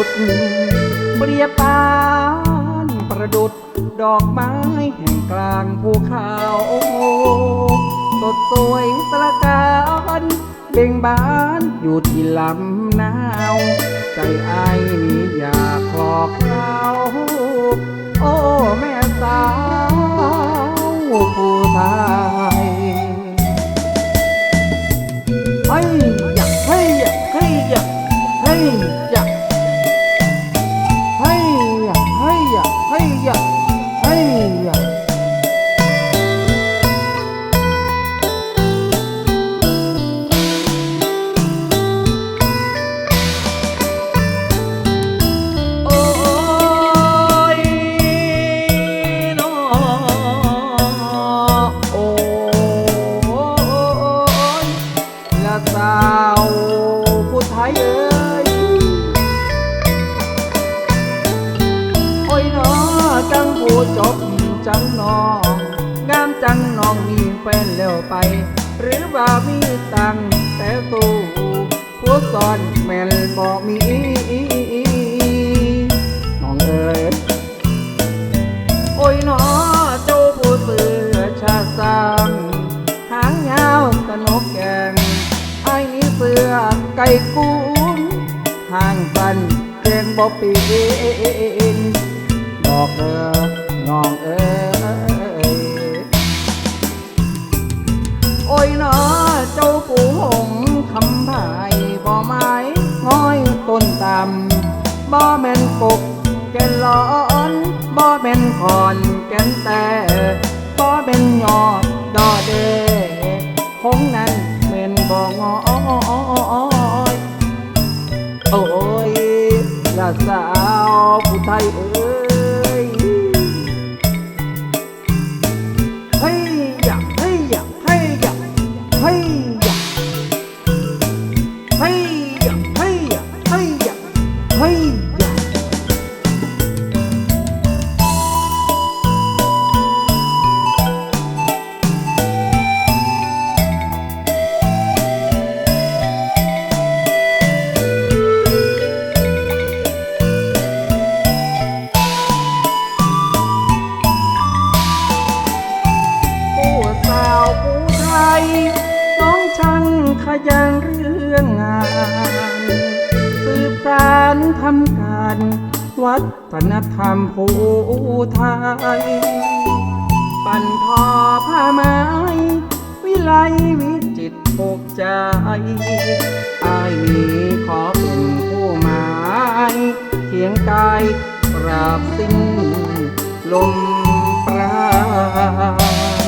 สุดเปรียบปานประดุดดอกไม้แห่งกลางภูเขาสดสวยตระการเบ่งบานอยู่ที่ลำนาวใจอ้าาวผู้ไทยเอ้ยโอ้ยน้อจังผู้จบจังน้องงามจังน้องมีแฟนแล้วไป หรือว่ามีตังแต่ตู้ผู้สอนแม่นบอกมี ไก่กูนหางสันเจงบ่ปีนบอกเออน้องเอ้ยโอ้ยหนอเจ้าผู้หงคำพายบ่ไม้ง้อยต้นตำบ่แม่นกกแก่นร้อนบ่เป็นคอนแก่นแต่ โอ้ยละสาวผู้ไทยเอ้ย วัฒนธรรมผู้ไทย ปั่นทอผ้าไม้ วิไลวิจิตปกใจอายนี้ขอเป็นผู้หมายเคียงกายปราบสิ้นลมปราณ